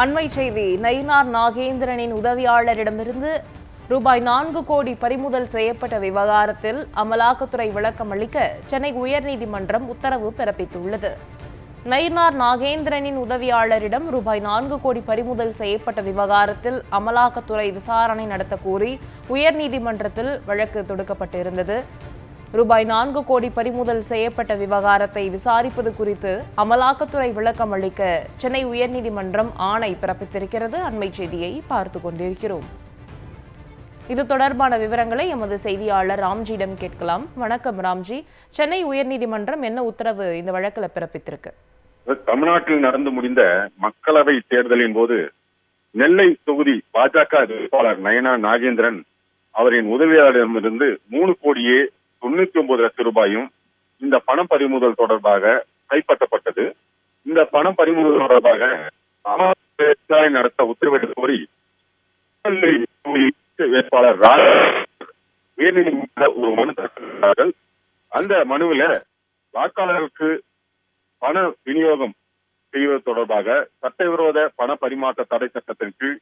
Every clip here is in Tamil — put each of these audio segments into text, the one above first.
அண்மை செய்தி நயினார் நாகேந்திரனின் உதவியாளரிடமிருந்து ரூபாய் நான்கு கோடி பறிமுதல் செய்யப்பட்ட விவகாரத்தில் அமலாக்கத்துறை விளக்கம் அளிக்க சென்னை உயர்நீதிமன்றம் உத்தரவு பிறப்பித்துள்ளது. நயினார் நாகேந்திரனின் உதவியாளரிடம் ரூபாய் நான்கு கோடி பறிமுதல் செய்யப்பட்ட விவகாரத்தில் அமலாக்கத்துறை விசாரணை நடத்த கோரி உயர்நீதிமன்றத்தில் வழக்கு தொடுக்கப்பட்டிருந்தது. ரூபாய் நான்கு கோடி பறிமுதல் செய்யப்பட்ட விவகாரத்தை விசாரிப்பது குறித்து அமலாக்கத்துறை விளக்கம் அளிக்க சென்னை உயர்நீதிமன்றம் ஆணை பிறப்பித்திருக்கிறது. அண்மை செய்தியை பார்த்து கொண்டிருக்கிறோம். இது தொடர்பான விவரங்களை எமது செய்தியாளர் ராம்ஜியிடம் கேட்கலாம். வணக்கம் ராம்ஜி. சென்னை உயர்நீதிமன்றம் என்ன உத்தரவு இந்த வழக்கில் பிறப்பித்திருக்கு? தமிழ்நாட்டில் நடந்து முடிந்த மக்களவை தேர்தலின் போது நெல்லை தொகுதி பாஜக வேட்பாளர் நயனா நாகேந்திரன் அவரின் உதவியாளரிடமிருந்து மூணு கோடியே தொண்ணூத்தி ஒன்பது லட்சம் ரூபாயும் இந்த பணம் பறிமுதல் தொடர்பாக கைப்பற்றப்பட்டது. இந்த பணம் பறிமுதல் தொடர்பாக விசாரணை நடத்த உத்தரவிட கோரி வேட்பாளர் ராஜ உயர்நீதிமன்ற ஒரு மனு தாக்கல் அந்த மனுவில வாக்காளர்களுக்கு பண விநியோகம் செய்வது தொடர்பாக சட்டவிரோத பண பரிமாற்ற தடை சட்டத்தின் கீழ்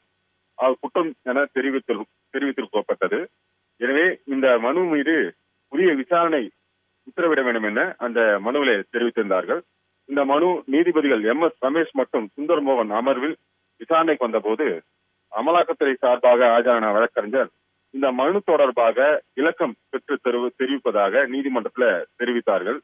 அவர் குற்றம் என தெரிவித்து தெரிவித்திருக்கப்பட்டது. எனவே இந்த மனு மீது உரிய விசாரணை உத்தரவிட வேண்டும் என அந்த மனுவிலே தெரிவித்திருந்தார்கள். இந்த மனு நீதிபதிகள் எம் எஸ் ரமேஷ் மற்றும் சுந்தர் மோகன் அமர்வில் விசாரணைக்கு வந்தபோது அமலாக்கத்துறை சார்பாக ஆஜரான வழக்கறிஞர் இந்த மனு தொடர்பாக இலக்கம் பெற்று தெரிவி- தெரிவிப்பதாக நீதிமன்றத்தில் தெரிவித்தார்கள்.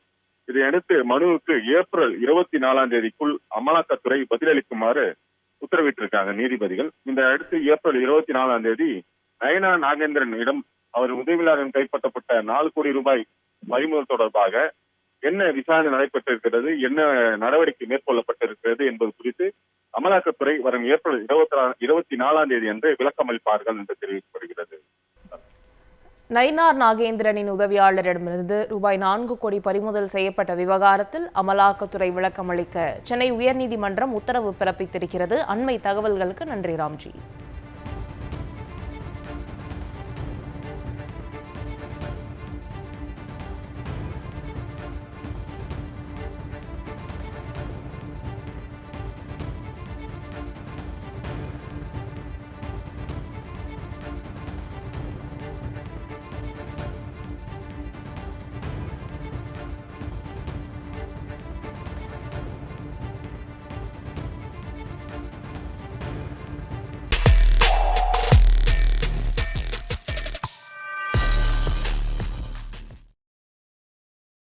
இதையடுத்து மனுவுக்கு ஏப்ரல் இருபத்தி நாலாம் தேதிக்குள் அமலாக்கத்துறை பதிலளிக்குமாறு உத்தரவிட்டிருக்காங்க நீதிபதிகள். இந்த அடுத்து ஏப்ரல் இருபத்தி நாலாம் தேதி நயனா நாகேந்திரனிடம் அவர் உதவியாளரின் கைப்பற்றப்பட்ட நாலு கோடி ரூபாய் பறிமுதல் தொடர்பாக என்ன விசாரணை நடைபெற்றிருக்கிறது என்ன நடவடிக்கை மேற்கொள்ளப்பட்டிருக்கிறது என்பது குறித்து அமலாக்கத்துறை வரும் ஏப்ரல் இருபத்தி இருபத்தி நாலாம் தேதி அன்று விளக்கம் அளிப்பார்கள் என்று தெரிவிக்கப்படுகிறது. நயினார் நாகேந்திரனின் உதவியாளரிடமிருந்து ரூபாய் நான்கு கோடி பறிமுதல் செய்யப்பட்ட விவகாரத்தில் அமலாக்கத்துறை விளக்கம் அளிக்க சென்னை உயர்நீதிமன்றம் உத்தரவு பிறப்பித்திருக்கிறது. அண்மை தகவல்களுக்கு நன்றி ராம்ஜி.